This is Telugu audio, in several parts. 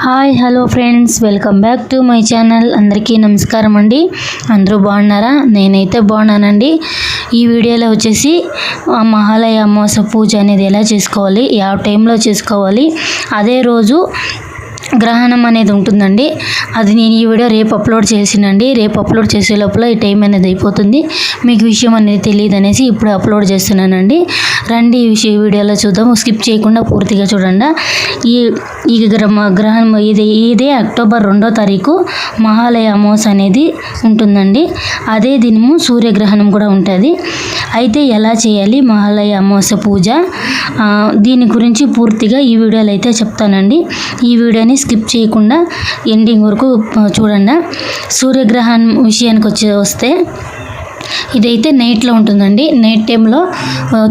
Hi hello friends. Welcome back to my channel. అందరికీ నమస్కారం అండి. అందరూ బాగున్నారా? నేనైతే బాగున్నానండి. ఈ వీడియోలో వచ్చేసి ఆ మహాలయ అమావాస్య పూజ అనేది ఎలా చేసుకోవాలి? యా టైంలో చేసుకోవాలి? అదే రోజు గ్రహణం అనేది ఉంటుందండి. అది నేను ఈ వీడియో రేపు అప్లోడ్ చేసినండి. రేపు అప్లోడ్ చేసే లోపల ఈ టైం అనేది అయిపోతుంది. మీకు విషయం అనేది తెలియదు అనేసి ఇప్పుడు అప్లోడ్ చేస్తున్నానండి. రండి ఈ విషయం వీడియోలో చూద్దాం. స్కిప్ చేయకుండా పూర్తిగా చూడండి. ఈ ఈ గ్రహ గ్రహణం ఇది ఇదే అక్టోబర్ రెండో తారీఖు మహాలయ అమావాస్య అనేది ఉంటుందండి. అదే దినము సూర్యగ్రహణం కూడా ఉంటుంది. అయితే ఎలా చేయాలి మహాలయ అమావాస్య పూజ? దీని గురించి పూర్తిగా ఈ వీడియోలో అయితే చెప్తానండి. ఈ వీడియోని స్కిప్ చేయకుండా ఎండింగ్ వరకు చూడండి. సూర్యగ్రహణం విషయానికి వచ్చి వస్తే ఇదైతే నైట్లో ఉంటుందండి. నైట్ టైంలో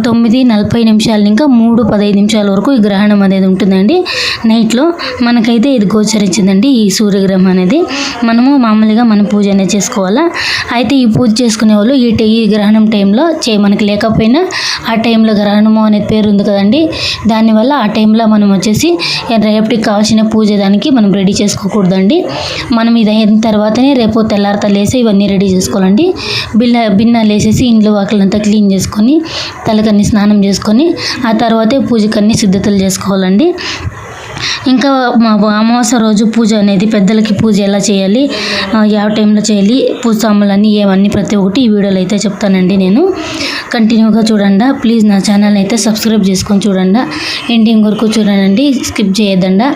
తొమ్మిది నలభై నిమిషాల ఇంకా మూడు పదహైదు నిమిషాల వరకు ఈ గ్రహణం అనేది ఉంటుందండి. నైట్లో మనకైతే ఇది గోచరించిందండి ఈ సూర్యగ్రహం అనేది. మనము మామూలుగా మన పూజ అనేది చేసుకోవాలా? అయితే ఈ పూజ చేసుకునే వాళ్ళు ఈ టై- ఈ గ్రహణం టైంలో చే మనకి లేకపోయినా ఆ టైంలో గ్రహణము అనే పేరు ఉంది కదండి. దానివల్ల ఆ టైంలో మనం వచ్చేసి రేపటికి కావాల్సిన పూజ దానికి మనం రెడీ చేసుకోకూడదండి. మనం ఇది అయిన తర్వాతనే రేపు తెల్లారత లేసి ఇవన్నీ రెడీ చేసుకోవాలండి. బిల్ల బిన్నాలు వేసేసి ఇంట్లో వాకిలంతా క్లీన్ చేసుకొని తలకన్ని స్నానం చేసుకొని ఆ తర్వాతే పూజకన్నీ సిద్ధతలు చేసుకోవాలండి. ఇంకా మా అమావాస్య రోజు పూజ అనేది పెద్దలకి పూజ ఎలా చేయాలి యా ಯಾವ టైంలో చేయాలి పూజ సామాన్లన్నీ ఏమన్నీ ప్రతి ఒక్కటి ఈ వీడియోలో అయితే చెప్తానండి నేను. కంటిన్యూగా చూడండి ప్లీజ్ నా ఛానల్ అయితే సబ్స్క్రైబ్ చేసుకొని చూడండి. ఎండింగ్ వరకు చూడండి స్కిప్ చేయొద్దండి.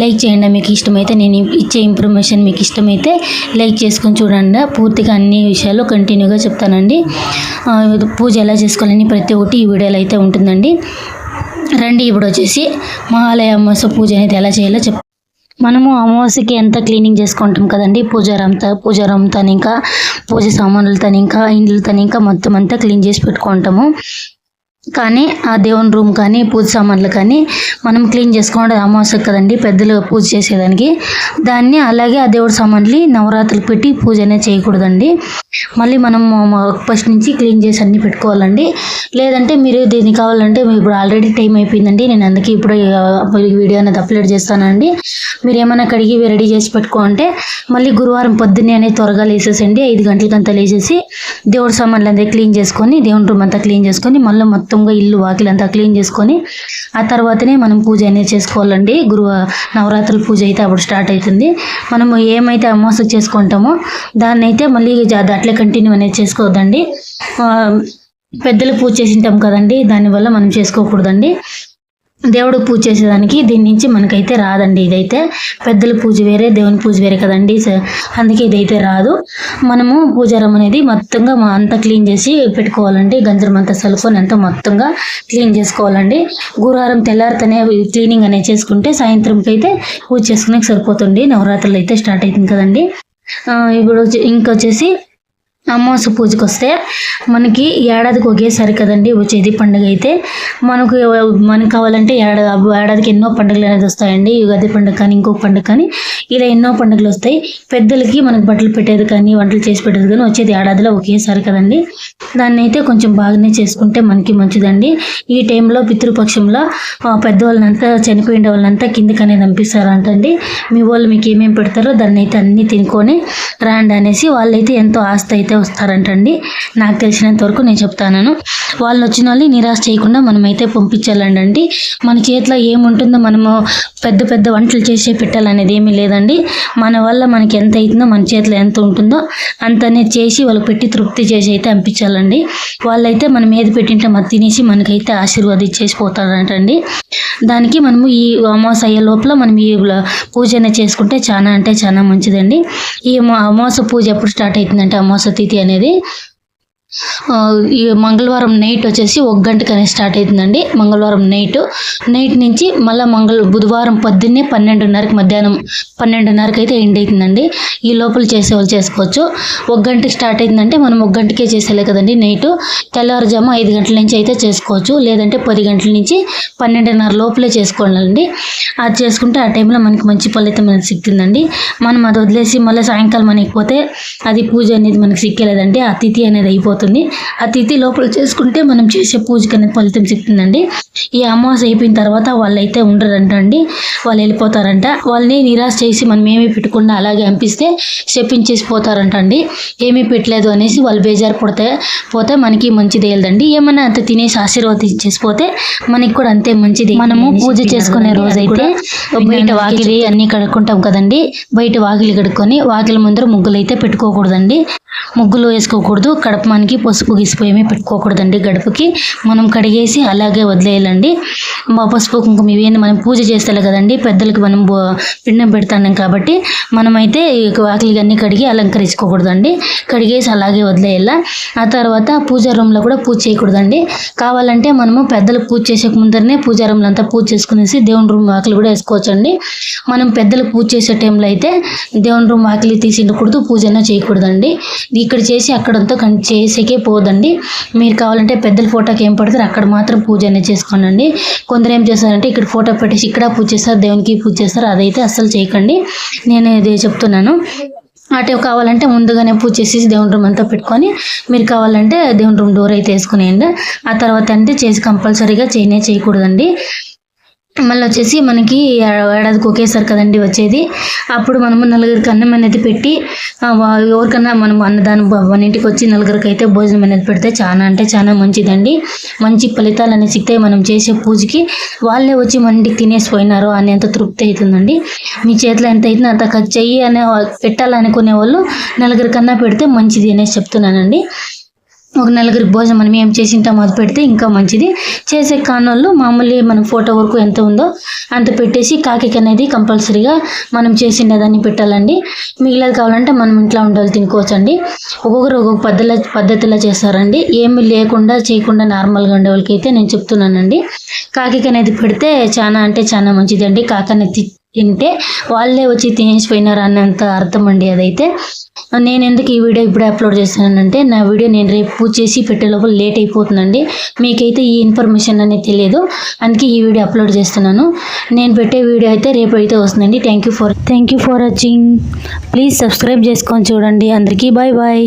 లైక్ చేయండి మీకు ఇష్టమైతే నేను ఇచ్చే ఇన్ఫర్మేషన్ మీకు ఇష్టమైతే లైక్ చేసుకొని చూడండి. పూర్తిగా అన్ని విషయాలు కంటిన్యూగా చెప్తానండి. పూజ ఎలా చేసుకోవాలని ప్రతి ఒక్కటి ఈ వీడియోలో అయితే ఉంటుందండి. రండి ఇప్పుడు వచ్చేసి మహాలయ అమావాస్య పూజ అనేది ఎలా చేయాలో చెప్ మనము అమావాస్యకి ఎంత క్లీనింగ్ చేసుకుంటాం కదండి? పూజారంతా పూజారంతో ఇంకా పూజ సామాన్లతో ఇంకా ఇండ్లతో ఇంకా మొత్తం అంతా క్లీన్ చేసి పెట్టుకుంటాము. కానీ ఆ దేవుని రూమ్ కానీ పూజ సామాన్లు కానీ మనం క్లీన్ చేసుకోవడం అమావాస్య కదండి? పెద్దలు పూజ చేసేదానికి. దాన్ని అలాగే ఆ దేవుడి సామాన్లు నవరాత్రులు పెట్టి పూజ అనేది చేయకూడదండి. మళ్ళీ మనం ఫస్ట్ నుంచి క్లీన్ చేసి అన్ని పెట్టుకోవాలండి. లేదంటే మీరు దీన్ని కావాలంటే ఇప్పుడు ఆల్రెడీ టైం అయిపోయిందండి. నేను అందుకే ఇప్పుడు వీడియో అనేది అప్లోడ్ చేస్తానండి. మీరు ఏమైనా కడిగి రెడీ చేసి పెట్టుకోంటే మళ్ళీ గురువారం పొద్దున్నే అనేది త్వరగా లేసేసండి ఐదు గంటలకంతా లేచేసి దేవుడి సామాన్లు అంతా క్లీన్ చేసుకొని దేవుని రూమ్ అంతా క్లీన్ చేసుకొని మళ్ళీ మొత్తంగా ఇల్లు వాకిలంతా క్లీన్ చేసుకొని ఆ తర్వాతనే మనం పూజ అనేది చేసుకోవాలండి. గురువ నవరాత్రుల పూజ అయితే అప్పుడు స్టార్ట్ అవుతుంది. మనము ఏమైతే అమావాస్య చేసుకుంటామో దాన్ని అయితే మళ్ళీ అట్లే కంటిన్యూ అనేది చేసుకోవద్దండి. పెద్దలు పూజ చేసింటాం కదండి దానివల్ల మనం చేసుకోకూడదండి. దేవుడు పూజ చేసేదానికి దీని నుంచి మనకైతే రాదండి ఇదైతే. పెద్దల పూజ వేరే దేవుని పూజ వేరే కదండి. స- అందుకే ఇదైతే రాదు. మనము పూజారం అనేది మొత్తంగా మా అంతా క్లీన్ చేసి పెట్టుకోవాలండి. గంజరం అంతా సలుకొని అంతా మొత్తంగా క్లీన్ చేసుకోవాలండి. గురువారం తెల్లారితోనే క్లీనింగ్ అనేది చేసుకుంటే సాయంత్రంకి అయితే పూజ చేసుకునే సరిపోతుంది నవరాత్రులు అయితే స్టార్ట్ అవుతుంది కదండి. ఇప్పుడు వచ్చి- ఇంకొచ్చేసి అమావాస్య పూజకు వస్తే మనకి ఏడాదికి ఒకేసారి కదండి వచ్చేది పండుగ అయితే. మనకు మనకు కావాలంటే ఏడాది ఏడాదికి ఎన్నో పండుగలు అనేది వస్తాయండి. యుగాది పండుగ కానీ ఇంకొక పండుగ కానీ ఇలా ఎన్నో పండుగలు వస్తాయి. పెద్దలకి మనకు బట్టలు పెట్టేది కానీ వంటలు చేసి పెట్టేది కానీ వచ్చేది ఏడాదిలో ఒకేసారి కదండి. దాన్ని అయితే కొంచెం బాగానే చేసుకుంటే మనకి మంచిదండి. ఈ టైంలో పితృపక్షంలో పెద్దవాళ్ళనంతా చనిపోయిన వాళ్ళంతా కిందికి అనేది పంపిస్తారంటండి మీ వాళ్ళు మీకు ఏమేమి పెడతారో దాన్ని అయితే అన్ని తినుకొని రాండి అనేసి వాళ్ళైతే ఎంతో ఆస్తి అయితే వస్తారంటండి. నాకు తెలిసినంత వరకు నేను చెప్తాను వాళ్ళు వచ్చిన వాళ్ళని నిరాశ చేయకుండా మనమైతే పంపించాలండి మన చేతిలో ఏముంటుందో మనము పెద్ద పెద్ద వంటలు చేసే పెట్టాలనేది ఏమీ లేదండి. మన వల్ల మనకి ఎంత అవుతుందో మన చేతిలో ఎంత ఉంటుందో అంతనే చేసి వాళ్ళకి పెట్టి తృప్తి చేసి అయితే పంపించాలండి వాళ్ళైతే మనం ఏది పెట్టింటే మనం తినేసి మనకైతే ఆశీర్వాదం ఇచ్చేసి పోతారంటండి. దానికి మనము ఈ అమావాస్య అయ్యే లోపల మనం ఈ పూజ అనేది చేసుకుంటే చాలా అంటే చాలా మంచిదండి. ఈ అమా- పూజ ఎప్పుడు స్టార్ట్ అవుతుందంటే అమాస తిథి అనేది ఈ మంగళవారం నైట్ వచ్చేసి ఒక గంటకనే స్టార్ట్ అవుతుందండి. మంగళవారం నైట్ నైట్ నుంచి మళ్ళీ మంగళ బుధవారం పొద్దున్నే పన్నెండున్నరకి మధ్యాహ్నం పన్నెండున్నరకి అయితే ఎండ్ అవుతుందండి. ఈ లోపల చేసేవాళ్ళు చేసుకోవచ్చు. ఒక గంటకి స్టార్ట్ అయిందంటే మనం ఒక గంటకే చేసేలే కదండి నైట్ తెల్లవారుజాము ఐదు గంటల నుంచి అయితే చేసుకోవచ్చు. లేదంటే పది గంటల నుంచి పన్నెండున్నర లోపలే చేసుకోవాలండి. అది చేసుకుంటే ఆ టైంలో మనకి మంచి ఫలితం అనేది సిక్కిందండి మనం అది వదిలేసి మళ్ళీ సాయంకాలం మనకి పోతే అది పూజ అనేది మనకి సిక్కలేదండి. ఆ తిథి అనేది అయిపోతుంది. అయిపోతుంది ఆ తిథి లోపల చేసుకుంటే మనం చేసే పూజకి అనేది ఫలితం సిక్తుందండి ఈ అమావాస్య అయిపోయిన తర్వాత వాళ్ళు అయితే ఉండరంట అండి వాళ్ళు వెళ్ళిపోతారంట. వాళ్ళని నిరాశ చేసి మనం ఏమీ పెట్టకుండా అలాగే పంపిస్తే చెప్పించేసి పోతారంట అండి ఏమీ పెట్టలేదు అనేసి వాళ్ళు బేజారు పడితే పోతే మనకి మంచిది వెళ్ళదండి ఏమన్నా అంత తినేసి ఆశీర్వదించేసి పోతే మనకి కూడా అంతే మంచిది. మనము పూజ చేసుకునే రోజైతే బయట వాకిలి అన్ని కడుక్కుంటాం కదండి. బయట వాకిలి కడుక్కొని వాకిలి ముందర ముగ్గులు అయితే పెట్టుకోకూడదండి. ముగ్గులు వేసుకోకూడదు. దానికి పసుపు గిసుపు ఏమీ పెట్టుకోకూడదండి గడపకి. మనం కడిగేసి అలాగే వదిలేయాలండి. మా పసుపు కుంకుమ ఇవేంది మనం పూజ చేస్తాలే కదండి. పెద్దలకి మనం పిండం పెడతాం కాబట్టి మనమైతే ఈ వాకిలి అన్ని కడిగి అలంకరించుకోకూడదండి. కడిగేసి అలాగే వదిలేయాల. ఆ తర్వాత పూజా రూమ్లో కూడా పూజ చేయకూడదండి. కావాలంటే మనము పెద్దలకు పూజ చేసే ముందరనే పూజా రూమ్లో అంతా పూజ చేసుకునేసి దేవుని రూమ్ వాకిలి కూడా వేసుకోవచ్చండి. మనం పెద్దలకు పూజ చేసే టైంలో అయితే దేవుని రూమ్ వాకిలి తీసి ఉండకూడదు పూజ చేయకూడదండి. ఇక్కడ చేసి అక్కడంతా చేసి చేసేకే పోదండి. మీరు కావాలంటే పెద్దల ఫోటోకి ఏం పడతారు అక్కడ మాత్రం పూజ అనేది చేసుకోనండి. కొందరు ఏం చేస్తారంటే ఇక్కడ ఫోటో పెట్టేసి ఇక్కడ పూజ చేస్తారు దేవునికి పూజ చేస్తారు అదైతే అస్సలు చేయకండి. నేను ఇది చెప్తున్నాను. అటు కావాలంటే ముందుగానే పూజ చేసి దేవుని రూమ్ అంతా పెట్టుకొని మీరు కావాలంటే దేవుని రూమ్ డోర్ అయితే వేసుకునేయండి. ఆ తర్వాత అంటే చేసి కంపల్సరీగా చేయనే చేయకూడదండి. మళ్ళీ వచ్చేసి మనకి ఏడాదికి ఒకేసారి కదండి వచ్చేది. అప్పుడు మనము నలుగురికి అన్నం అనేది పెట్టి వా- ఎవరికన్నా మనం అన్నదానం బ- మన ఇంటికి వచ్చి నలుగురికి అయితే భోజనం అనేది పెడితే చాలా అంటే చాలా మంచిదండి. మంచి ఫలితాలు అనేసి సిగ్తాయి మనం చేసే పూజకి వాళ్ళే వచ్చి మన ఇంటికి తినేసి పోయినారు అనేంత తృప్తి అవుతుందండి. మీ చేతిలో ఎంత అవుతుందో అంత ఖర్చు చెయ్యి అనే పెట్టాలనుకునే వాళ్ళు నలుగురికన్నా పెడితే మంచిది అనేసి చెప్తున్నానండి. ఒక నలుగురికి భోజనం మనం ఏం చేసింటామో అది పెడితే ఇంకా మంచిది. చేసే కానోళ్ళు మామూలు మనం ఫోటో వరకు ఎంత ఉందో అంత పెట్టేసి కాకి అనేది కంపల్సరీగా మనం చేసిన దాన్ని పెట్టాలండి. మిగిలినది కావాలంటే మనం ఇంట్లో ఉండాలి తినుకోవచ్చండి. ఒక్కొక్కరు ఒక్కొక్క పద్ధతిలో పద్ధతిలో చేస్తారండి. ఏమి లేకుండా చేయకుండా నార్మల్గా ఉండే వాళ్ళకి అయితే నేను చెప్తున్నానండి. కాకి అనేది పెడితే చాలా అంటే చాలా మంచిదండి. కాకి అనేది తింటే వాళ్ళే వచ్చి తినేసిపోయినారు అన్నంత అర్థం అండి అదైతే. నేను ఎందుకు ఈ వీడియో ఇప్పుడే అప్లోడ్ చేస్తున్నానంటే నా వీడియో నేను రేపు చేసి పెట్టే లోపల లేట్ అయిపోతుందండి. మీకైతే ఈ ఇన్ఫర్మేషన్ అనేది తెలియదు. అందుకే ఈ వీడియో అప్లోడ్ చేస్తున్నాను. నేను పెట్టే వీడియో అయితే రేపు అయితే వస్తుందండి. Thank you for thank you for watching please subscribe చేసుకొని చూడండి. అందరికీ బాయ్ బాయ్